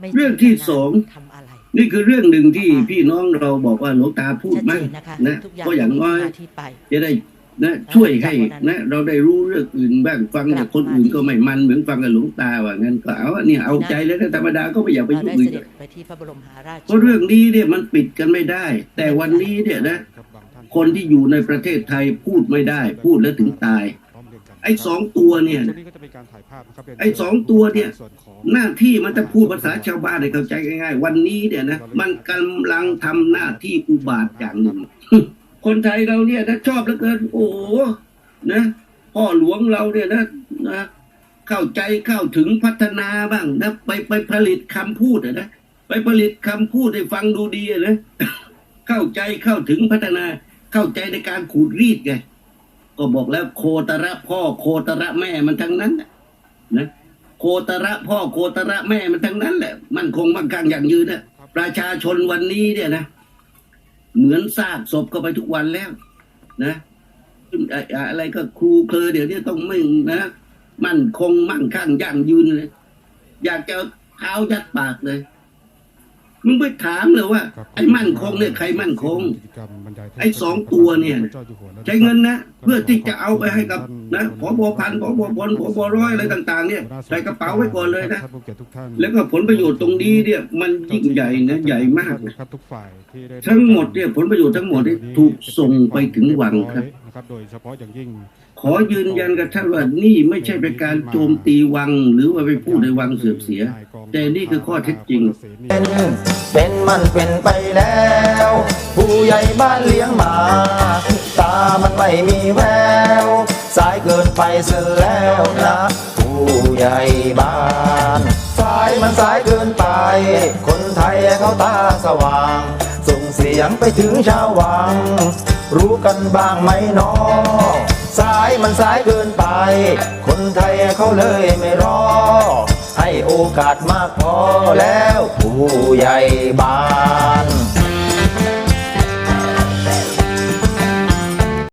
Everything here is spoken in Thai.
ไม่เรื่องที่สองทำอะไรนี่คือเรื่องหนึ่งที่พี่น้องเราบอกว่าหลวงตาพูดชัดมาเจกนนะคะนะทุกอย่างก็อย่างน้อยมีที่มาที่ไปจะได้นะช่วยให้นะ เราได้รู้เรื่องอื่นบ้างฟังจากคนอื่นก็ไม่มันเหมือนฟังกับหลวงตาว่างั้นก็เอาอันเนี่ยเอาใจแล้วนะธรรมดาก็ไม่อยากไปเรายุ่งได้อื่เสนด็จไปที่พระบรมหาราชเพราะเรื่องนี้เนี่ยมันปิดกันไม่ได้ แต่วันนี้เนี่ยนะ คนที่อยู่ในประเทศไทยพูดไม่ได้ พูดแล้วถึงตาย ไอ้สองตัวเนี่ยช่วงนี้ก็จะเป็นการถ่ายภาพนะครับไอ้สองตัวเนี่ยส่วนของหน้าที่มันจะพูดภาษาชาวบ้านให้เข้าใจง่ายๆ วันนี้เนี่ยนะมันกำลังทำหน้าที่อุบาทอย่างหนึ่ง คนไทยเราเนี่ยนะชอบเหลือเกิน โอ้โหนะพ่อหลวงเราเนี่ยนะนะเข้าใจเข้าถึงพัฒนาบ้างนะไปไปผลิตคำพูดอะนะไปผลิตคำพูดให้ฟังดูดีอะนะเข้าใจเข้าถึงพัฒนา เข้าใจในการขูดรีดไง ก็บอกแล้วโคตระพ่อโคตระแม่มันทั้งนั้นนะโคตระพ่อโคตระแม่มันทั้งนั้นแหละมันคงมั่งคั่งอย่างยืนนะประชาชนวันนี้เนี่ยนะเหมือนซากศพเข้าไปทุกวันแล้วนะอะไรก็ครูเคลเดี๋ยวนี้ต้องไม่นะมั่นคงมั่งคั่งยั่งยืนเลยอยากจะเอาเท้ายัดปากเลย มึงไปถามเลยว่าครับไอ้มั่นคงเนี่ยใครมั่นคงกิจกรรมบรรยายเทศไอ้สองตัวเนี่ยพระจ้าอยู่หัวะใช้เงินนะ เพื่อที่จะเอาไปให้กับนะพบพันพบพลพบร้อยอะไรต่าง ๆ เนี่ยใส่กระเป๋าไว้ก่อนเลยนะท่านผู้เกียรติทุกท่านแล้วก็ผลประโยชน์ตรงนี้เนี่ยมันยิ่งใหญ่นะใหญ่มากนะครับทุกฝ่ายที่ได้ทั้งหมดเนี่ยผลประโยชน์ทั้งหมดเนี่ยถูกส่งไปถึงวังครับ นะครับ โดยเฉพาะอย่างยิ่ง ขอยืนยันกับท่านว่านี่ไม่ใช่เป็นการโจมตีวัง หรือว่าไปพูดในวังเสื่อมเสีย แต่นี่คือข้อเท็จจริง เป็นเป็นมันเป็นไปแล้ว ผู้ใหญ่บ้านเลี้ยงหมา ตามันไม่มีแวว สายเกินไปเสียแล้วนะ ผู้ใหญ่บ้านสายมันสายเกินไป คนไทยเขาตาสว่าง ส่งเสียงไปถึงชาววัง รู้กันบ้างไหมน้อสายมันสายเกินไป คนไทยเขาเลยไม่รอ ให้โอกาสมากพอแล้วผู้ใหญ่บ้าน